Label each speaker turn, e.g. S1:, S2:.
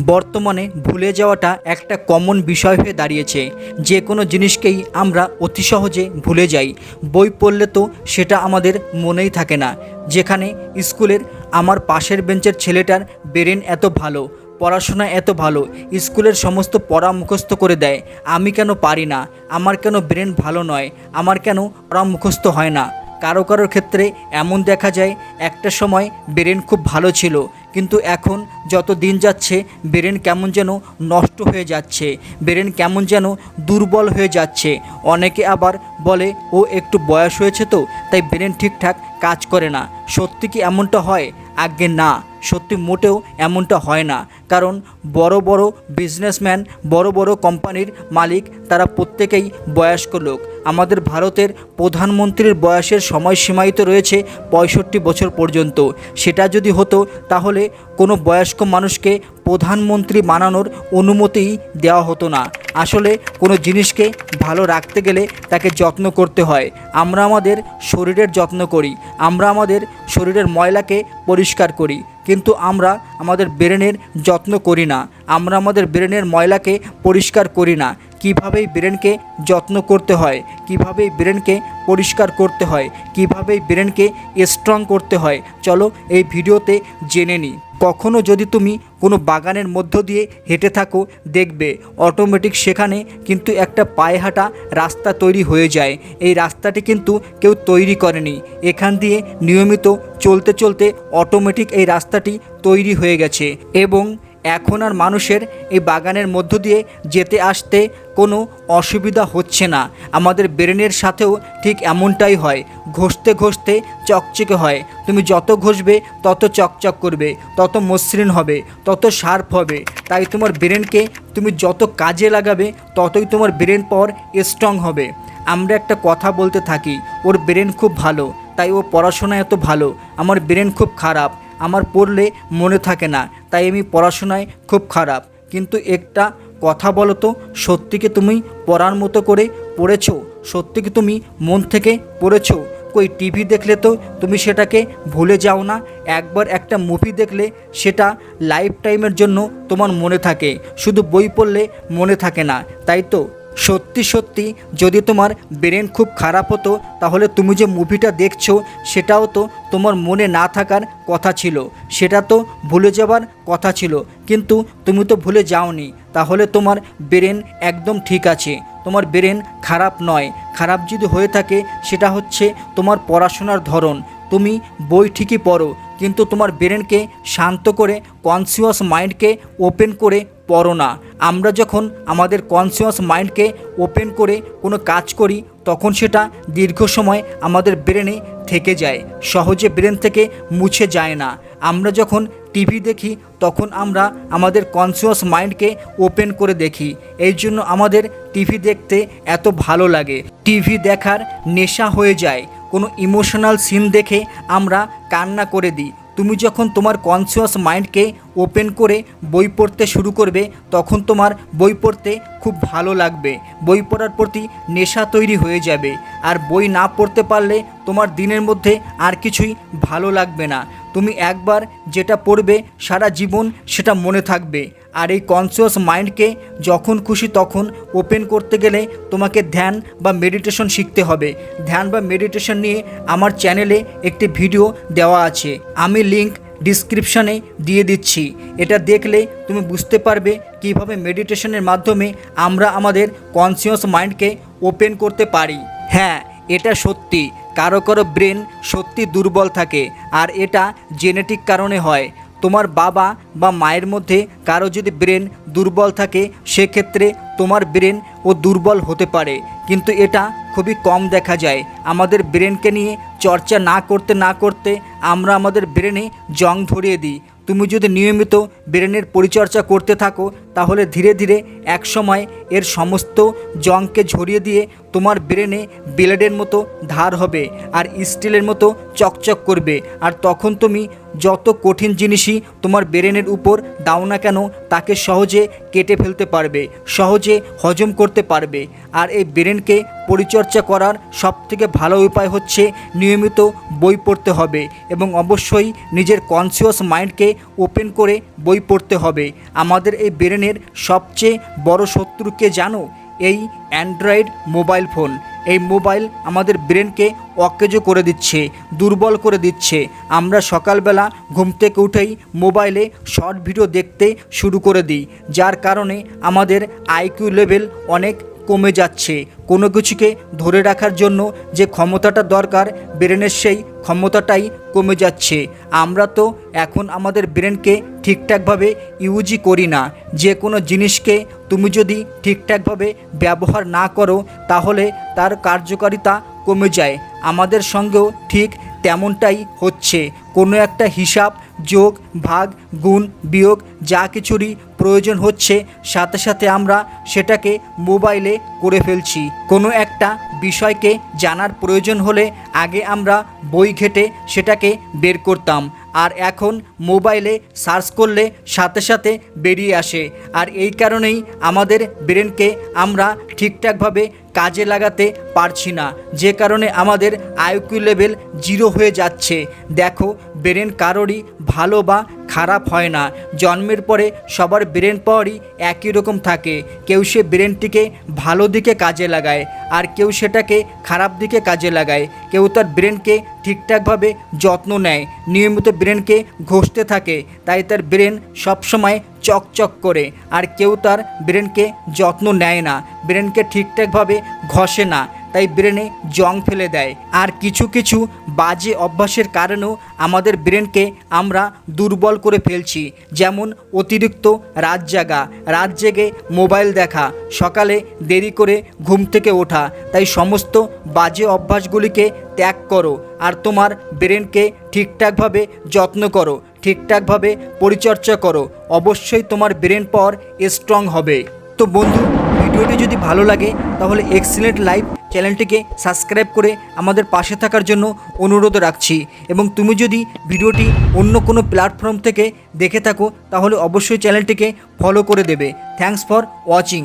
S1: বর্তমানে ভুলে যাওয়াটা একটা কমন বিষয় হয়ে দাঁড়িয়েছে। যে কোনো জিনিসকেই আমরা অতি সহজে ভুলে যাই। বই পড়লে তো সেটা আমাদের মনেই থাকে না। যেখানে স্কুলের আমার পাশের বেঞ্চের ছেলেটার ব্রেন এত ভালো, পড়াশোনা এত ভালো, স্কুলের সমস্ত পড়া মুখস্থ করে দেয়। আমি কেন পারি না? আমার কেন ব্রেন ভালো নয়? আমার কেন পড়া মুখস্থ হয় না? কারও কারোর ক্ষেত্রে এমন দেখা যায়, একটা সময় ব্রেন খুব ভালো ছিল, কিন্তু এখন যত দিন যাচ্ছে, ব্রেন কেমন যেন নষ্ট হয়ে যাচ্ছে, ব্রেন কেমন যেন দুর্বল হয়ে যাচ্ছে। অনেকে আবার বলে, ও একটু বয়স হয়েছে তো, তাই ব্রেন ঠিকঠাক কাজ করে না। সত্যি কি এমনটা হয়? আগে না, সত্যি মোটেও এমনটা হয় না, কারণ বড় বড় বিজনেসম্যান বড় বড় কোম্পানির মালিক তারা প্রত্যেকেই বয়স্ক লোক। আমাদের ভারতের প্রধানমন্ত্রীর বয়সের সময়সীমায়িত রয়েছে পঁয়ষট্টি বছর পর্যন্ত। সেটা যদি হতো, তাহলে কোনো বয়স্ক মানুষকে প্রধানমন্ত্রী বানানোর অনুমতিই দেওয়া হতো না। আসলে কোনো জিনিসকে ভালো রাখতে গেলে তাকে যত্ন করতে হয়। আমরা আমাদের শরীরের যত্ন করি, আমরা আমাদের শরীরের ময়লাকে পরিষ্কার করি, কিন্তু আমরা আমাদের ব্রেনের যত্ন করি না। আমরা আমাদের ব্রেনের ময়লাকে পরিষ্কার করি না। কীভাবে ব্রেনকে যত্ন করতে হয় কীভাবে ব্রেনকে পরিষ্কার করতে হয় কীভাবে ব্রেনকে স্ট্রং করতে হয়, চলো এই ভিডিওতে জেনে নিই। কখনো যদি তুমি কোনো বাগানের মধ্য দিয়ে হেঁটে থাকো, দেখবে অটোমেটিক সেখানে কিন্তু একটা পায়ে হাঁটা রাস্তা তৈরি হয়ে যায়। এই রাস্তাটি কিন্তু কেউ তৈরি করেনি। এখান দিয়ে নিয়মিত চলতে চলতে অটোমেটিক এই রাস্তাটি তৈরি হয়ে গেছে এবং এখন আর মানুষের এই বাগানের মধ্য দিয়ে যেতে আসতে কোনো অসুবিধা হচ্ছে না। আমাদের ব্রেনের সাথেও ঠিক এমনটাই হয়। ঘষতে ঘষতে চকচকে হয়। তুমি যত ঘষবে, তত চকচক করবে, তত মসৃণ হবে, তত শার্প হবে। তাই তোমার ব্রেনকে তুমি যত কাজে লাগাবে, ততই তোমার ব্রেন পর স্ট্রং হবে। আমরা একটা কথা বলতে থাকি, ওর ব্রেন খুব ভালো, তাই ও পড়াশোনা এত ভালো, আমার ব্রেন খুব খারাপ, আমার পড়লে মনে থাকে না। তাই আমি পড়াশোনায় খুব খারাপ। কিন্তু একটা কথা বলো তো সত্যি কি তুমি পড়ার মতো করে পড়েছো? সত্যি কি তুমি মন থেকে পড়েছো? কই, টিভি দেখলে তো তুমি সেটাকে ভুলে যাও না? একবার একটা মুভি দেখলে সেটা লাইফ টাইমের জন্য তোমার মনে থাকে। শুধু বই পড়লে মনে থাকে না, তাই তো? সত্যি সত্যি, যদি তোমার ব্রেন খুব খারাপ হতো, তাহলে তুমি যে মুভিটা দেখছ, সেটাও তো তোমার মনে না থাকার কথা ছিল। সেটা তো ভুলে যাবার কথা ছিল। কিন্তু তুমি তো ভুলে যাওনি। তাহলে তোমার ব্রেন একদম ঠিক আছে। তোমার ব্রেন খারাপ নয়। খারাপ যদি হয়ে থাকে, সেটা হচ্ছে তোমার পড়াশোনার ধরন। তুমি বই ঠিকই পড়ো। কিন্তু তোমার ব্রেনকে শান্ত করে কনসিয়াস মাইন্ডকে ওপেন করে পড়ো না। আমরা যখন আমাদের কনসিয়াস মাইন্ডকে ওপেন করে কোনো কাজ করি, তখন সেটা দীর্ঘ সময় আমাদের ব্রেনে থেকে যায়। সহজে ব্রেন থেকে মুছে যায় না। আমরা যখন টিভি দেখি, তখন আমরা আমাদের কনসিয়াস মাইন্ডকে ওপেন করে দেখি। এই জন্য আমাদের টিভি দেখতে এত ভালো লাগে। টিভি দেখার নেশা হয়ে যায়। কোনো ইমোশনাল সিন দেখে আমরা কান্না করে দিই। তুমি যখন তোমার কনসিয়াস মাইন্ডকে ওপেন করে বই পড়তে শুরু করবে, তখন তোমার বই পড়তে খুব ভালো লাগবে। বই পড়ার প্রতি নেশা তৈরি হয়ে যাবে। আর বই না পড়তে পারলে তোমার দিনের মধ্যে আর কিছুই ভালো লাগবে না। তুমি একবার যেটা পড়বে, সারা জীবন সেটা মনে থাকবে। আর এই কনসিয়াস মাইন্ডকে যখন খুশি তখন ওপেন করতে গেলে তোমাকে ধ্যান বা মেডিটেশন শিখতে হবে। ধ্যান বা মেডিটেশন নিয়ে আমার চ্যানেলে একটি ভিডিও দেওয়া আছে। আমি লিংক ডিসক্রিপশানে দিয়ে দিচ্ছি। এটা দেখলে তুমি বুঝতে পারবে কীভাবে মেডিটেশনের মাধ্যমে আমরা আমাদের কনসিয়াস মাইন্ডকে ওপেন করতে পারি। হ্যাঁ এটা সত্যি। কারও কারও ব্রেন সত্যি দুর্বল থাকে, আর এটা জেনেটিক কারণে হয়। তোমার বাবা বা মায়ের মধ্যে কারও যদি ব্রেন দুর্বল থাকে, সেক্ষেত্রে তোমার ব্রেন ও দুর্বল হতে পারে। কিন্তু এটা খুবই কম দেখা যায়। আমাদের ব্রেনকে নিয়ে চর্চা না করতে না করতে আমরা আমাদের ব্রেনে জং ধরিয়ে দিই। তুমি যদি নিয়মিত ব্রেনের পরিচর্যা করতে থাকো, তাহলে ধীরে ধীরে এক সময় এর সমস্ত জংকে ঝরিয়ে দিয়ে তোমার ব্রেনে ব্লেডের মতো ধার হবে আর স্টিলের মতো চকচক করবে। আর তখন তুমি যত কঠিন জিনিসই তোমার ব্রেনের উপর দাও না কেন, তাকে সহজে কেটে ফেলতে পারবে, সহজে হজম করতে পারবে। আর এই ব্রেনকে পরিচর্যা করার সবথেকে ভালো উপায় হচ্ছে নিয়মিত বই পড়তে হবে এবং অবশ্যই নিজের কনসিয়াস মাইন্ডকে ওপেন করে বই পড়তে হবে। আমাদের এই ব্রেনের সবচেয়ে বড় শত্রুকে জানো? এই অ্যান্ড্রয়েড মোবাইল ফোন। এই মোবাইল আমাদের ব্রেনকে অকেজো করে দিচ্ছে, দুর্বল করে দিচ্ছে। আমরা সকালবেলা ঘুম থেকে উঠেই মোবাইলে শর্ট ভিডিও দেখতে শুরু করে দিই, যার কারণে আমাদের আইকিউ লেভেল অনেক কমে যাচ্ছে। কোনো কিছুকে ধরে রাখার জন্য যে ক্ষমতাটা দরকার, ব্রেনের সেই ক্ষমতাটাই কমে যাচ্ছে। আমরা তো এখন আমাদের ব্রেনকে ঠিকঠাকভাবে ইউজই করি না। যে কোনো জিনিসকে তুমি যদি ঠিকঠাকভাবে ব্যবহার না করো, তাহলে তার কার্যকারিতা কমে যায়। আমাদের সঙ্গেও ঠিক তেমনটাই হচ্ছে। কোনো একটা হিসাব যোগ, ভাগ, গুণ, বিয়োগ যা কিছুরই প্রয়োজন হচ্ছে, সাথে সাথে আমরা সেটাকে মোবাইলে করে ফেলছি। কোনো একটা বিষয়কে জানার প্রয়োজন হলে আগে আমরা বই ঘেটে সেটাকে বের করতাম, আর এখন মোবাইলে সার্চ করলে সাথে সাথে বেরিয়ে আসে। আর এই কারণেই আমাদের ব্রেনকে আমরা ঠিকঠাকভাবে কাজে লাগাতে পারছি না। যে কারণে আমাদের আইকিউ লেভেল জিরো হয়ে যাচ্ছে। দেখো, ব্রেন কারোরই ভালো বা খারাপ হয় না। জন্মের পরে সবার ব্রেন পাওয়ারই একই রকম থাকে। কেউ সে ব্রেনটিকে ভালো দিকে কাজে লাগায় আর কেউ সেটাকে খারাপ দিকে কাজে লাগায়। কেউ তার ব্রেনকে ঠিকঠাকভাবে যত্ন নেয়। নিয়মিত ব্রেনকে ঘষতে থাকে। তাই তার ব্রেন সবসময় চকচক করে আর কেউ তার ব্রেনকে যত্ন নেয় না। ব্রেনকে ঠিকঠাকভাবে ঘষে না। তাই ব্রেনে জং ফেলে দেয়। আর কিছু কিছু বাজে অভ্যাসের কারণেও আমাদের ব্রেনকে আমরা দুর্বল করে ফেলছি। যেমন অতিরিক্ত রাত জাগা, রাত জেগে মোবাইল দেখা, সকালে দেরি করে ঘুম থেকে ওঠা। তাই সমস্ত বাজে অভ্যাসগুলিকে ত্যাগ করো। আর তোমার ব্রেনকে ঠিকঠাকভাবে যত্ন করো, ঠিকঠাকভাবে পরিচর্যা করো। অবশ্যই তোমার ব্রেন পর স্ট্রং হবে। তো বন্ধু ভিডিওটি যদি ভালো লাগে, তাহলে এক্সিলেন্ট লাইভ চ্যানেলটিকে সাবস্ক্রাইব করে আমাদের পাশে থাকার জন্য অনুরোধ রাখছি। এবং তুমি যদি ভিডিওটি অন্য কোনো প্ল্যাটফর্ম থেকে দেখে থাকো, তাহলে অবশ্যই চ্যানেলটিকে ফলো করে দেবে। Thanks for watching